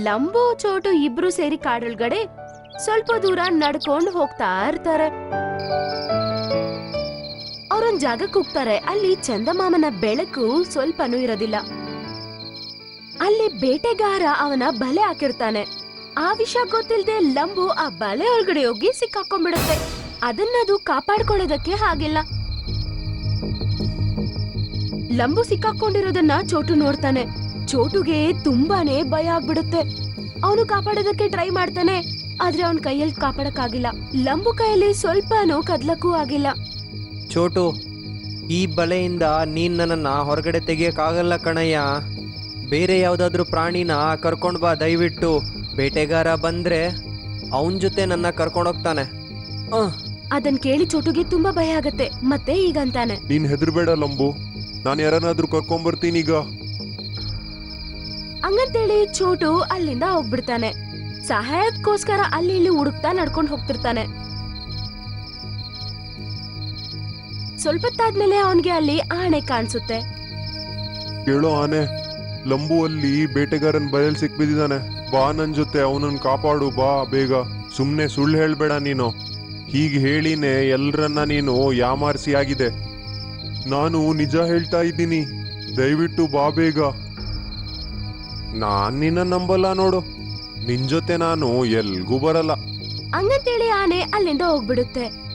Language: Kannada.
ಲಂಬು, ಚೋಟು ಇಬ್ರು ಸೇರಿ ಕಾಡೊಳಗಡೆ ಸ್ವಲ್ಪ ದೂರ ನಡ್ಕೊಂಡು ಹೋಗ್ತಾ ಇರ್ತಾರೆ. ಅವ್ರೊಂದ್ ಜಾಗಕ್ಕೆ ಹೋಗ್ತಾರೆ. ಅಲ್ಲಿ ಚಂದಮಾಮನ ಬೆಳಕು ಸ್ವಲ್ಪನೂ ಇರೋದಿಲ್ಲ. ಅಲ್ಲಿ ಬೇಟೆಗಾರ ಅವನ ಬಲೆ ಹಾಕಿರ್ತಾನೆ. ಆ ವಿಷಯ ಗೊತ್ತಿಲ್ಲದೆ ಲಂಬು ಆ ಬಲೆ ಒಳಗಡೆ ಹೋಗಿ ಸಿಕ್ಕಾಕೊಂಡ್ಬಿಡುತ್ತೆ. ಅದನ್ನದು ಕಾಪಾಡ್ಕೊಳ್ಳೋದಕ್ಕೆ ಹಾಗಿಲ್ಲ. ಲಂಬು ಸಿಕ್ಕಾಕೊಂಡಿರೋದನ್ನ ಚೋಟು ನೋಡ್ತಾನೆ. ಚೋಟುಗೆ ತುಂಬಾನೇ ಭಯ ಆಗ್ಬಿಡುತ್ತೆ. ಅವನು ಕಾಪಾಡೋದಕ್ಕೆ ಟ್ರೈ ಮಾಡ್ತಾನೆ ಆದ್ರೆ ಅವನ್ ಕೈಯಲ್ಲಿ ಕಾಪಾಡಕ್ಕಾಗಿಲ್ಲ. ಲಂಬು ಕೈಯಲ್ಲಿ ಸ್ವಲ್ಪನೂ ಕದ್ಲಕ್ಕೂ ಆಗಿಲ್ಲ. ಚೋಟು ಈ ಬಲೆಯಿಂದ ನೀನ್ ನನ್ನನ್ನ ಹೊರಗಡೆ ತೆಗಿಯಕ್ಕಾಗಲ್ಲ ಕಣಯ್ಯ. ಬೇರೆ ಯಾವ್ದಾದ್ರು ಪ್ರಾಣಿನ ಕರ್ಕೊಂಡ್ ಬಾ ದಯವಿಟ್ಟು. ಬೇಟೆಗಾರ ಬಂದ್ರೆ ಅವನ್ ಜೊತೆ ನನ್ನ ಕರ್ಕೊಂಡೋಗ್ತಾನೆ ಆಹ್, ಅದನ್ ಕೇಳಿ ಚೋಟುಗೆ ತುಂಬಾ ಭಯ ಆಗತ್ತೆ ಮತ್ತೆ ಈಗಂತಾನೆ ನೀನ್ ಹೆದರ್ಬೇಡ ಲಂಬು. ನಾನು ಯಾರನ್ನಾದ್ರೂ ಕರ್ಕೊಂಬರ್ತೀನಿ ಈಗ. ಹಂಗಂತೇಳಿ ಚೋಟು ಅಲ್ಲಿಂದ ಹೋಗ್ಬಿಡ್ತಾನೆ. ಸಹಾಯಕ್ಕೋಸ್ಕರ ಅಲ್ಲಿ ಇಲ್ಲಿ ಹುಡುಕ್ತಾ ನಡ್ಕೊಂಡು ಹೋಗ್ತಿರ್ತಾನೆ. ಸ್ವಲ್ಪತ್ತಾದ್ಮೇಲೆ ಅವನ್ಗೆ ಅಲ್ಲಿ ಆಣೆ ಕಾಣಿಸುತ್ತೆ. ಕೇಳೋ ಆನೆ ಲಂಬು ಅಲ್ಲಿ ಬೇಟೆಗಾರನ್ ಬಯಲ್ ಸಿಕ್ಬಿದ್ದಾನೆ ಬಾ ನನ್ ಜೊತೆ ಅವನನ್ನ ಕಾಪಾಡು, ಬಾ ಬೇಗ. ಸುಮ್ನೆ ಸುಳ್ಳು ಹೇಳ್ಬೇಡ ನೀನು. ಹೀಗೆ ಹೇಳಿನೇ ಎಲ್ರನ್ನ ನೀನು ಯಾಮಾರಿಸಿ ಆಗಿದೆ. ನಾನು ನಿಜ ಹೇಳ್ತಾ ಇದ್ದೀನಿ. ದಯವಿಟ್ಟು ಬಾ ಬೇಗ. ನಾನ್ ನಿನ್ನ ನಂಬಲ್ಲ ನೋಡು. ನಿನ್ ಜೊತೆ ನಾನು ಎಲ್ಗೂ ಬರಲ್ಲ. ಹಂಗಂತೇಳಿ ಆನೆ ಅಲ್ಲಿಂದ ಹೋಗ್ಬಿಡುತ್ತೆ.